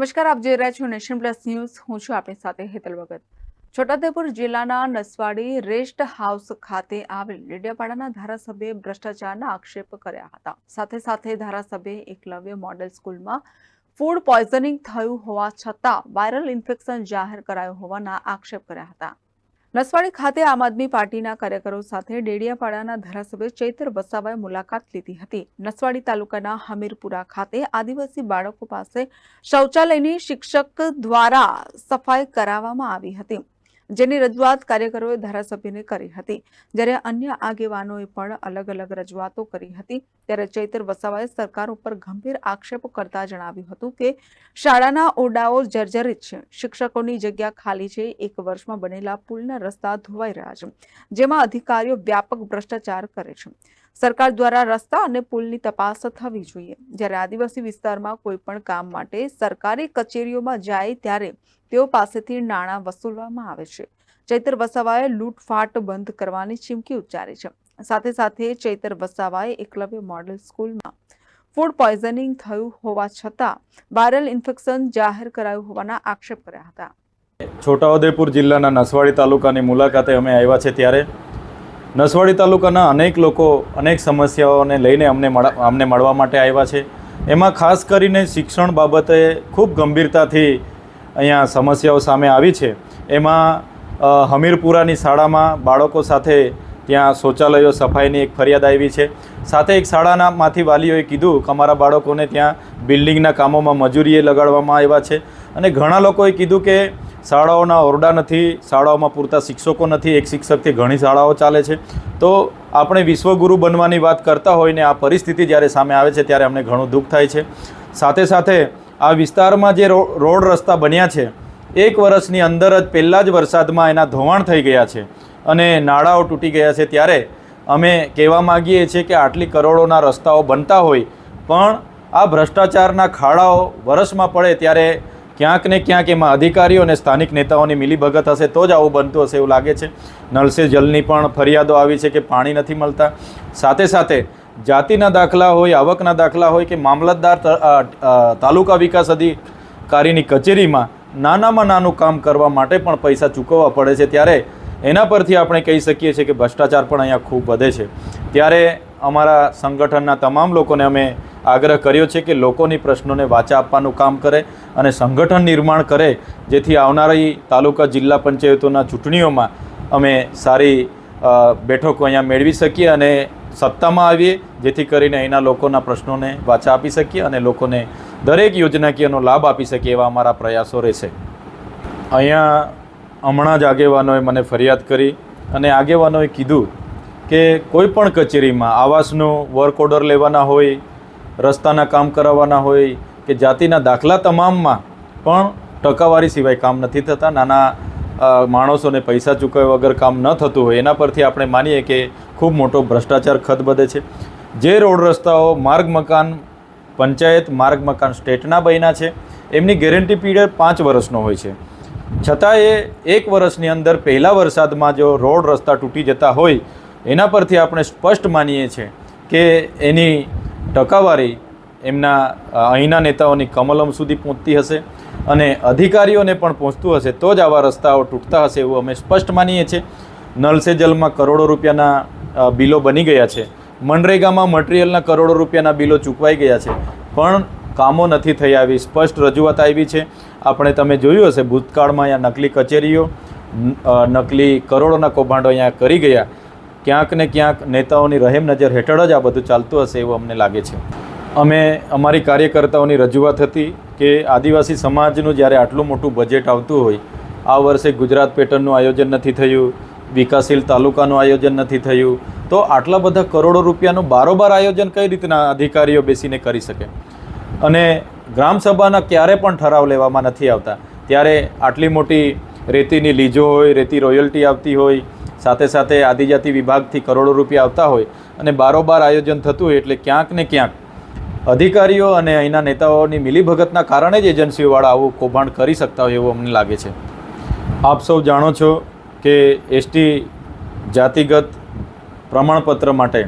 નમસ્કાર, આપ જોઈ રહ્યા છો નેશન પ્લસ ન્યૂઝ. હું છું આપણી સાથે હેતલ ભગત. છોટાઉદેપુર જિલ્લાના નસવાડી રેસ્ટ હાઉસ ખાતે આવેલ ડેડિયાપાડાના ધારાસભ્યે ભ્રષ્ટાચારના આક્ષેપ કર્યા હતા. સાથે સાથે ધારાસભ્યે એકલવ્ય મોડેલ સ્કૂલમાં ફૂડ પોઈઝનિંગ થયું હોવા છતાં વાયરલ ઇન્ફેક્શન જાહેર કરાયું હોવાના આક્ષેપ કર્યા હતા. નસવાડી ખાતે આમ આદમી પાર્ટીના કાર્યકરો સાથે ડેડિયાપાડાના ધારાસભ્ય ચૈતર વસાવાએ મુલાકાત લીધી હતી. નસવાડી તાલુકાના હમીરપુરા ખાતે આદિવાસી બાળકો પાસે શૌચાલયની શિક્ષક દ્વારા સફાઈ કરાવવામાં આવી હતી. જેની રજૂઆત કાર્યકરોએ ધારાસભ્યને કરી હતી. જ્યારે અન્ય આગેવાનોએ પણ અલગ અલગ રજૂઆતો કરી હતી, ત્યારે ચૈતર વસાવાએ સરકાર ઉપર ગંભીર આક્ષેપો કરતા જણાવ્યું હતું કે, શાળાના ઓરડાઓ જર્જરિત છે. શિક્ષકોની જગ્યા ખાલી છે. એક વર્ષમાં બનેલા પુલના રસ્તા ધોવાઈ રહ્યા છે, જેમાં અધિકારીઓ વ્યાપક ભ્રષ્ટાચાર કરે છે. સરકાર દ્વારા રસ્તા અને પુલની તપાસ થવી જોઈએ. જ્યારે આદિવાસી વિસ્તારમાં કોઈ પણ કામ માટે સરકારી કચેરીઓમાં જાય ત્યારે તેઓ પાસેથી નાણાં વસૂલવામાં આવે છે. ચૈતર વસાવાએ લૂંટફાટ બંધ કરવાની ચીમકી ઉચ્ચારી છે. સાથે સાથે ચૈતર વસાવાએ એકલવ્ય મોડેલ સ્કૂલમાં ફૂડ પોઈઝનિંગ થયું હોવા છતાં વાયરલ ઇન્ફેક્શન જાહેર કરાયું હોવાના આક્ષેપ કર્યા હતા. છોટાઉદેપુર જિલ્લાના નસવાડી તાલુકાની મુલાકાતે અમે આવ્યા છે ત્યારે નસવાડી તાલુકાના અનેક લોકો અનેક સમસ્યાઓને લઈને અમને અમને મળવા માટે આવ્યા છે. એમાં ખાસ કરીને શિક્ષણ બાબતે ખૂબ ગંભીરતાથી અહીંયા સમસ્યાઓ સામે આવી છે. એમાં હમીરપુરાની શાળામાં બાળકો સાથે ત્યાં શૌચાલયો સફાઈની એક ફરિયાદ આવી છે. સાથે એક શાળાનામાંથી વાલીઓએ કીધું કે અમારા બાળકોને ત્યાં બિલ્ડિંગના કામોમાં મજૂરીએ લગાડવામાં આવ્યા છે. અને ઘણા લોકોએ કીધું કે શાળાઓના ઓરડા નથી, શાળાઓમાં પૂરતા શિક્ષકો નથી, એક શિક્ષકથી ઘણી શાળાઓ ચાલે છે. તો આપણે વિશ્વગુરુ બનવાની વાત કરતા હોય ને આ પરિસ્થિતિ જ્યારે સામે આવે છે ત્યારે અમને ઘણું દુઃખ થાય છે. સાથે સાથે આ વિસ્તારમાં જે રોડ રસ્તા બન્યા છે, એક વર્ષની અંદર જ પહેલાં જ વરસાદમાં એના ધોવાણ થઈ ગયા છે અને નાળાઓ તૂટી ગયા છે. ત્યારે અમે કહેવા માગીએ છીએ કે આટલી કરોડોના રસ્તાઓ બનતા હોય, પણ આ ભ્રષ્ટાચારના ખાડાઓ વરસમાં પડે ત્યારે ક્યાંક ને ક્યાંક એમાં અધિકારીઓ અને સ્થાનિક નેતાઓની મિલીભગત હશે તો જ આવું બનતું હશે એવું લાગે છે. નળ જલની પણ ફરિયાદો આવી છે કે પાણી નથી મળતા. સાથે સાથે જાતિના દાખલા હોય, આવકના દાખલા હોય કે મામલતદાર તાલુકા વિકાસ અધિકારીની કચેરીમાં નાનામાં નાનું કામ કરવા માટે પણ પૈસા ચૂકવવા પડે છે. ત્યારે એના પરથી આપણે કહી શકીએ છીએ કે ભ્રષ્ટાચાર પણ અહીંયા ખૂબ વધે છે. ત્યારે અમારા સંગઠનના તમામ લોકોને અમે આગ્રહ કર્યો છે કે લોકોની પ્રશ્નોને વાચા આપવાનું કામ કરે અને સંગઠન નિર્માણ કરે, જેથી આવનારી તાલુકા જિલ્લા પંચાયતોના ચૂંટણીઓમાં અમે સારી બેઠકો અહીંયા મેળવી શકીએ અને સત્તામાં આવીએ, જેથી કરીને અહીંના લોકોના પ્રશ્નોને વાચા આપી શકીએ અને લોકોને દરેક યોજનાકીયનો લાભ આપી શકીએ એવા અમારા પ્રયાસો રહેશે. અહીંયા હમણાં જ આગેવાનોએ મને ફરિયાદ કરી અને આગેવાનોએ કીધું કે કોઈ પણ કચેરીમાં આવાસનું વર્ક ઓર્ડર લેવાના હોય રસ્તાના કામ કરાવવાના હોય કે જાતિના દાખલા તમામમાં પણ ટકાવારી સિવાય કામ નથી થતા. નાના માણસોને પૈસા ચૂકવ્યા વગર કામ ન થતું હોય. એના પરથી આપણે માનીએ કે ખૂબ મોટો ભ્રષ્ટાચાર ખતબદે છે. જે રોડ રસ્તાઓ માર્ગ મકાન, પંચાયત, માર્ગ મકાન સ્ટેટના બન્યા છે, એમની ગેરંટી પીરિયડ પાંચ વર્ષનો હોય છે. છતાં એ એક વર્ષની અંદર પહેલા વરસાદમાં જો રોડ રસ્તા તૂટી જતા હોય, એના પરથી આપણે સ્પષ્ટ માનીએ છીએ કે એની ટકાવારી એમના અહીંના નેતાઓની કમલમ સુધી પહોંચતી હશે અને અધિકારીઓને પણ પહોંચતું હશે, તો જ આવા રસ્તાઓ તૂટતા હશે એવું અમે સ્પષ્ટ માનીએ છીએ. નલ સે જલમાં કરોડો રૂપિયાના બિલો બની ગયા છે. મનરેગામાં મટીરિયલના કરોડો રૂપિયાના બિલો ચૂકવાઈ ગયા છે. પણ કામો નથી થઈ આવી. સ્પષ્ટ રજૂઆત આવી છે. આપણે તમે જોયું હશે, ભૂતકાળમાં અહીંયા નકલી કચેરીઓ નકલી કરોડોના કૌભાંડો અહીંયા કરી ગયા. ક્યાંક ને ક્યાંક નેતાઓની રહેમ નજર હેઠળ જ આ બધું ચાલતું હશે એવું અમને લાગે છે. અમે અમારી કાર્યકર્તાઓની રજૂઆત હતી કે આદિવાસી સમાજનું જ્યારે આટલું મોટું બજેટ આવતું હોય, આ વર્ષે ગુજરાત પેટર્નનું આયોજન નથી થયું, વિકાસશીલ તાલુકાનું આયોજન નથી થયું, તો આટલા બધા કરોડો રૂપિયાનું બારોબાર આયોજન કઈ રીતના અધિકારીઓ બેસીને કરી શકે? અને ગ્રામસભાના ક્યારે પણ ઠરાવ લેવામાં નથી આવતા. ત્યારે આટલી મોટી રેતીની લીજો હોય, રેતી રોયલ્ટી આવતી હોય સાથે સાથે આદિજાતિ વિભાગથી કરોડો રૂપિયા આવતા હોય અને બારોબાર આયોજન થતું હોય એટલે ક્યાંક ને ક્યાંક અધિકારીઓ અને અહીંના નેતાઓની મિલીભગતના કારણે જ એજન્સીઓવાળા આવું કૌભાંડ કરી શકતા હોય એવું અમને લાગે છે. આપ સૌ જાણો છો કે એસટી જાતિગત પ્રમાણપત્ર માટે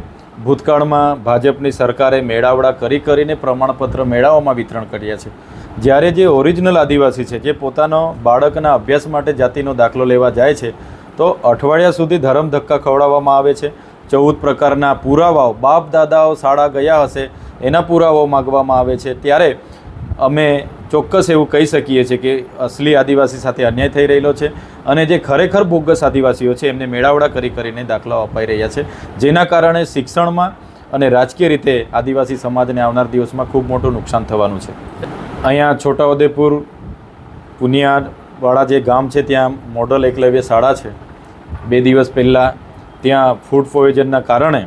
ભૂતકાળમાં ભાજપની સરકારે મેળાવડા કરી કરીને પ્રમાણપત્ર મેળાઓમાં વિતરણ કર્યા છે. જ્યારે જે ઓરિજિનલ આદિવાસી છે, જે પોતાનો બાળકના અભ્યાસ માટે જાતિનો દાખલો લેવા જાય છે તો અઠવાડિયા સુધી ધરમ ધક્કા ખવડાવવામાં આવે છે. ચૌદ પ્રકારના પુરાવાઓ બાપ દાદાઓ શાળા ગયા હશે એના પુરાવાઓ માગવામાં આવે છે. ત્યારે અમે ચોક્કસ એવું કહી શકીએ છીએ કે અસલી આદિવાસી સાથે અન્યાય થઈ રહેલો છે અને જે ખરેખર બોગસ આદિવાસીઓ છે એમને મેળાવડા કરી કરીને દાખલાઓ અપાઈ રહ્યા છે. જેના કારણે શિક્ષણમાં અને રાજકીય રીતે આદિવાસી સમાજને આવનાર દિવસમાં ખૂબ મોટું નુકસાન થવાનું છે. અહીંયા છોટાઉદેપુર પુનિયાવાળા જે ગામ છે, ત્યાં મોડલ એકલવ્ય શાળા છે. બે દિવસ પહેલાં ત્યાં ફૂડ પોઈઝનના કારણે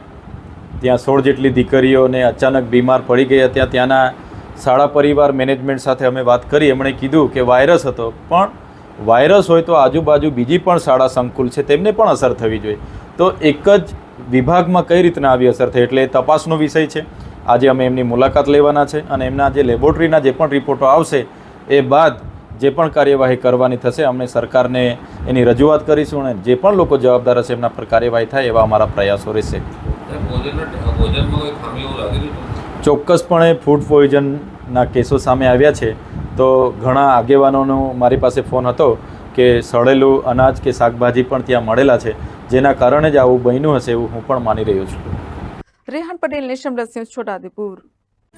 ત્યાં સોળ જેટલી દીકરીઓને અચાનક બીમાર પડી ગઈ હતા ત્યાંના શાળા પરિવાર મેનેજમેન્ટ સાથે અમે વાત કરી, એમણે કીધું કે વાયરસ હતો, પણ વાયરસ હોય તો આજુબાજુ બીજી પણ શાળા સંકુલ છે, તેમને પણ અસર થવી જોઈએ. તો એક જ વિભાગમાં કઈ રીતના આવી અસર થઈ, એટલે એ તપાસનો વિષય છે. આજે અમે એમની મુલાકાત લેવાના છે અને એમના જે લેબોરેટરીના જે પણ રિપોર્ટો આવશે, એ બાદ જે પણ કાર્યવાહી કરવાની થશે અમે સરકારને એની રજૂઆત કરીશું અને જે પણ લોકો જવાબદાર હશે એમના પર કાર્યવાહી થાય એવા અમારા પ્રયાસો રહેશે. ચોક્કસપણે ફૂડ પોઈઝનના કેસો સામે આવ્યા છે. તો ઘણા આગેવાનોનો મારી પાસે ફોન હતો કે સડેલું અનાજ કે શાકભાજી પણ ત્યાં મળેલા છે જેના કારણે જ આવું બન્યું હશે એવું હું પણ માની રહ્યો છું. Rehan Patel nation plus news Chhota Udepur.